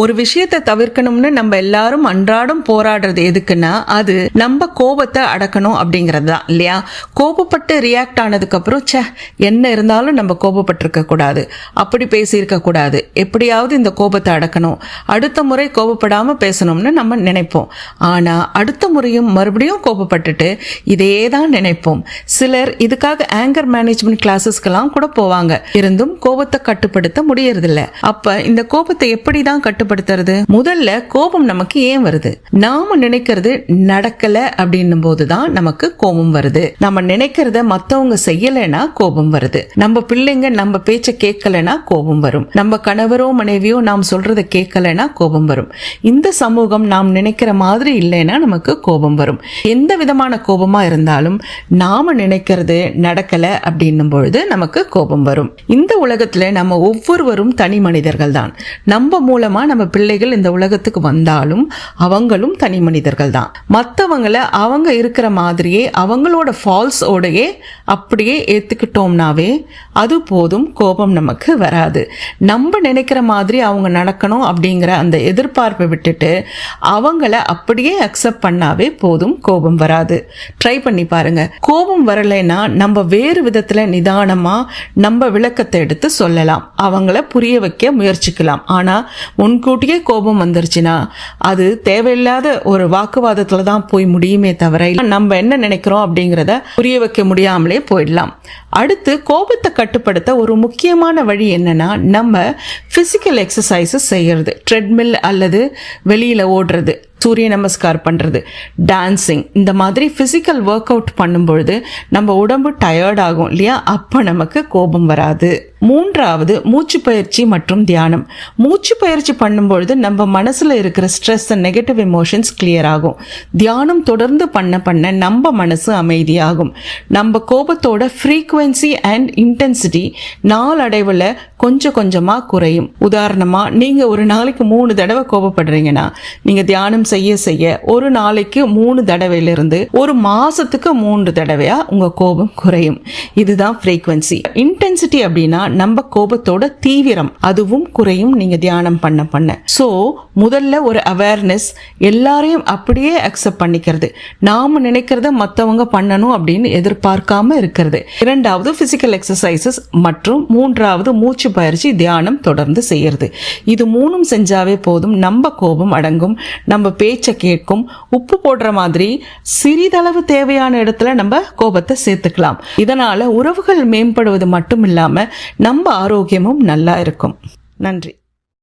ஒரு விஷயத்தை தவிர்க்கணும்னு நம்ம எல்லாரும் அன்றாடம் போராடுறது எதுக்குன்னா அது நம்ம கோபத்தை அடக்கணும் அப்படிங்கிறது தான் இல்லையா? கோபப்பட்டு ரியாக்ட் ஆனதுக்கு அப்புறம் ச்சே என்ன இருந்தாலும் நம்ம கோபப்பட்டிருக்க கூடாது. அப்படி பேசியிருக்க கூடாது. எப்படியாவது இந்த கோபத்தை அடக்கணும். அடுத்த முறை கோபப்படாம பேசணும்னு நம்ம நினைப்போம். ஆனா அடுத்த முறையும் மறுபடியும் கோபப்பட்டுட்டு இதே தான் நினைப்போம். சிலர் இதுக்காக ஆங்கர் மேனேஜ்மெண்ட் கிளாஸஸ்க்கெல்லாம் கூட போவாங்க. இருந்தும் கோபத்தை கட்டுப்படுத்த முடியறதில்ல. அப்ப இந்த கோபத்தை எப்படி தான் கட்டுப்படுத்துறது. முதல்ல கோபம் நமக்கு ஏன் வருது? நாம நினைக்கிறது நடக்கல அப்படின்னும் போதுதான் நமக்கு கோபம் வருது. நம்ம நினைக்கிறத மத்தவங்க செய்யலைன்னா கோபம் வருது. நம்ம பிள்ளைங்க நம்ம பேச்ச கேட்கலனா கோபம் வரும். நம்ம கணவரோ மனைவியோ நாம் சொல்றத கேட்கலனா கோபம் வரும். இந்த சமூகம் நாம் நினைக்கிற மாதிரி இல்லைன்னா நமக்கு கோபம் வரும். எந்த விதமான கோபமா இருந்தாலும் நாம நினைக்கிறது நடக்கல அப்படின்னும் பொழுது நமக்கு கோபம் வரும். இந்த உலகத்துல நம்ம ஒவ்வொருவரும் தனி மனிதர்கள் தான். நம்ம மூலமா நம்ம பிள்ளைகள் இந்த உலகத்துக்கு வந்தாலும் அவங்களும் தனி மனிதர்கள் தான் மற்றவங்கள அவங்க இருக்கிற மாதிரியே அவங்களோட ஃபால்ஸோடையே அப்படியே ஏற்றுக்கிட்டோம்னாவே அது போதும் கோபம் நமக்கு வராது. நம்ம நினைக்கிற மாதிரி அவங்க நடக்கணும் அப்படிங்கிற அந்த எதிர்பார்ப்பை விட்டுட்டு அவங்கள அப்படியே அக்செப்ட் பண்ணாவே போதும் கோபம் வராது. ட்ரை பண்ணி பாருங்க. கோபம் வரலைன்னா நம்ம வேறு விதத்துல நிதானமா நம்ம விளக்கத்தை எடுத்து சொல்லலாம். அவங்கள புரிய வைக்க முயற்சிக்கலாம். ஆனா முன்கூட்டியே கோபம் வந்துருச்சுன்னா அது தேவையில்லாத ஒரு வாக்குவாதத்துல தான் போய் முடியுமே தவிர நம்ம என்ன நினைக்கிறோம் அப்படிங்கிறத புரிய வைக்க முடியாமலே போயிடலாம். அடுத்து கோபத்தை கட்டுப்படுத்த ஒரு முக்கியமான வழி என்னன்னா நம்ம பிசிக்கல் எக்ஸசைசஸ் செய்யறது. ட்ரெட்மில் அல்லது வெளியில ஓடுறது. சூரிய நமஸ்கார் பண்ணுறது டான்சிங் இந்த மாதிரி ஃபிசிக்கல் ஒர்க் அவுட் பண்ணும்பொழுது நம்ம உடம்பு டயர்ட் ஆகும் இல்லையா? அப்போ நமக்கு கோபம் வராது. மூன்றாவது மூச்சு பயிற்சி மற்றும் தியானம். மூச்சு பயிற்சி பண்ணும்பொழுது நம்ம மனசில் இருக்கிற ஸ்ட்ரெஸ் நெகட்டிவ் எமோஷன்ஸ் கிளியர் ஆகும். தியானம் தொடர்ந்து பண்ண பண்ண நம்ம மனசு அமைதியாகும். நம்ம கோபத்தோட ஃப்ரீக்குவென்சி அண்ட் இன்டென்சிட்டி நாளடைவில் கொஞ்சம் கொஞ்சமாக குறையும். உதாரணமாக நீங்கள் ஒரு நாளைக்கு மூணு தடவை கோபப்படுறீங்கன்னா நீங்கள் தியானம் செய்ய செய்ய ஒரு நாளைக்கு மூணு தடவையிலிருந்து ஒரு மாசத்துக்கு மூன்று தடவையா உங்க கோபம் குறையும். இதுதான் ஃப்ரீக்வன்சி இன்டென்சிட்டி அப்படின்னா நம்ம கோபத்தோட தீவிரம். அதுவும் குறையும் நீங்க தியானம் பண்ண பண்ண. ஸோ முதல்ல ஒரு அவேர்னஸ் எல்லாரையும் அப்படியே அக்செப்ட் பண்ணிக்கிறது. நாம நினைக்கிறத மற்றவங்க பண்ணணும் அப்படின்னு எதிர்பார்க்காம இருக்கிறது. இரண்டாவது பிசிக்கல் எக்ஸசைசஸ் மற்றும் மூன்றாவது மூச்சு பயிற்சி தியானம் தொடர்ந்து செய்யறது. இது மூணும் செஞ்சாவே போதும். நம்ம கோபம் அடங்கும். நம்ம பேச்சை கேட்கும். உப்பு போடுற மாதிரி சிறிதளவு தேவையான இடத்துல நம்ம கோபத்தை சேர்த்துக்கலாம். இதனால உறவுகள் மேம்படுவது மட்டும் இல்லாம நம்ம ஆரோக்கியமும் நல்லா இருக்கும். நன்றி.